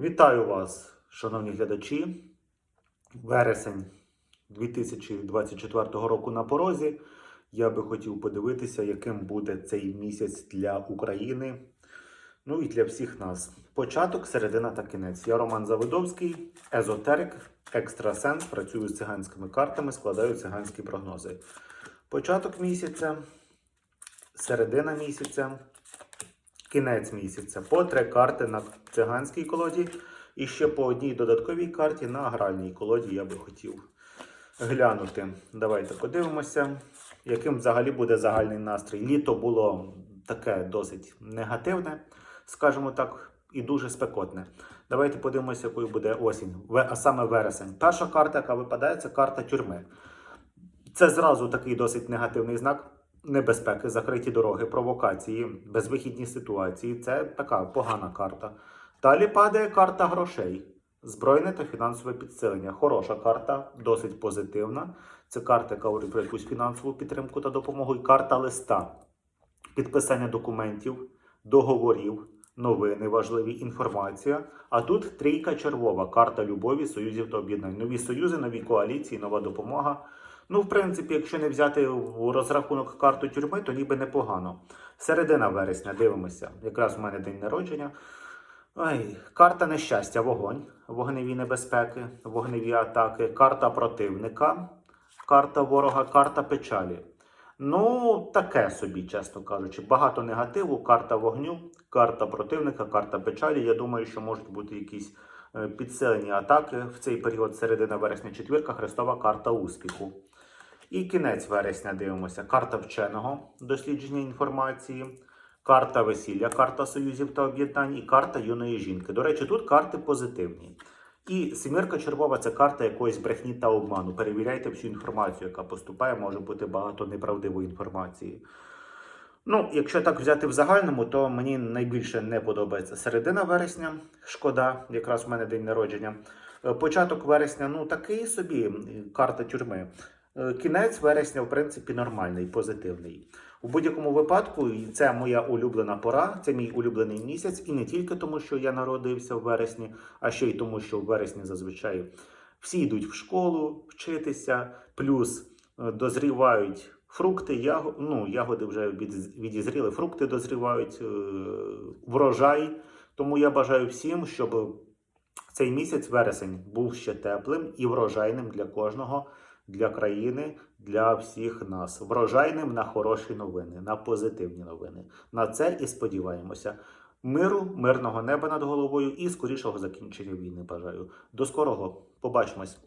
Вітаю вас, шановні глядачі. Вересень 2024 року на порозі. Я би хотів подивитися, яким буде цей місяць для України, ну і для всіх нас. Початок, середина та кінець. Я Роман Заводовський, езотерик, екстрасенс, працюю з циганськими картами, складаю циганські прогнози. Початок місяця, середина місяця, кінець місяця. По три карти на циганській колоді і ще по одній додатковій карті на гральній колоді я би хотів глянути. Давайте подивимося, яким взагалі буде загальний настрій. Літо було таке досить негативне, скажімо так, і дуже спекотне. Давайте подивимося, якою буде осінь, а саме вересень. Перша карта, яка випадає, це карта тюрми. Це зразу такий досить негативний знак небезпеки, закриті дороги, провокації, безвихідні ситуації. Це така погана карта. Далі падає карта грошей. Збройне та фінансове підсилення. Хороша карта, досить позитивна. Це карта, яка говорить про якусь фінансову підтримку та допомогу. І карта листа. Підписання документів, договорів, новини, важливі інформація. А тут трійка червова, карта любові, союзів та об'єднань. Нові союзи, нові коаліції, нова допомога. Ну, в принципі, якщо не взяти в розрахунок карту тюрми, то ніби непогано. Середина вересня, дивимося. Якраз у мене день народження. Ой, карта нещастя, вогонь, вогневі небезпеки, вогневі атаки, карта противника, карта ворога, карта печалі. Ну, таке собі, чесно кажучи. Багато негативу, карта вогню, карта противника, карта печалі. Я думаю, що можуть бути якісь е, підсилені атаки в цей період середина вересня, четвірка, хрестова карта успіху. І кінець вересня дивимося. Карта вченого дослідження інформації, карта весілля, карта союзів та об'єднань і карта юної жінки. До речі, тут карти позитивні. І семірка червова це карта якоїсь брехні та обману. Перевіряйте всю інформацію, яка поступає, може бути багато неправдивої інформації. Ну, якщо так взяти в загальному, то мені найбільше не подобається середина вересня. Шкода, якраз в мене день народження. Е, Початок вересня, ну такий собі карта тюрми. Е, Кінець вересня, в принципі, нормальний, позитивний. У будь-якому випадку, це моя улюблена пора, це мій улюблений місяць, і не тільки тому, що я народився в вересні, а ще й тому, що в вересні зазвичай всі йдуть в школу вчитися, плюс е, дозрівають фрукти, яго... ну, ягоди вже відізріли, фрукти дозрівають, е, врожай. Тому я бажаю всім, щоб цей місяць вересень був ще теплим і врожайним для кожного, для країни, для всіх нас. Врожайним на хороші новини, на позитивні новини. На це і сподіваємося. Миру, мирного неба над головою і скорішого закінчення війни. Бажаю. До скорого. Побачимось.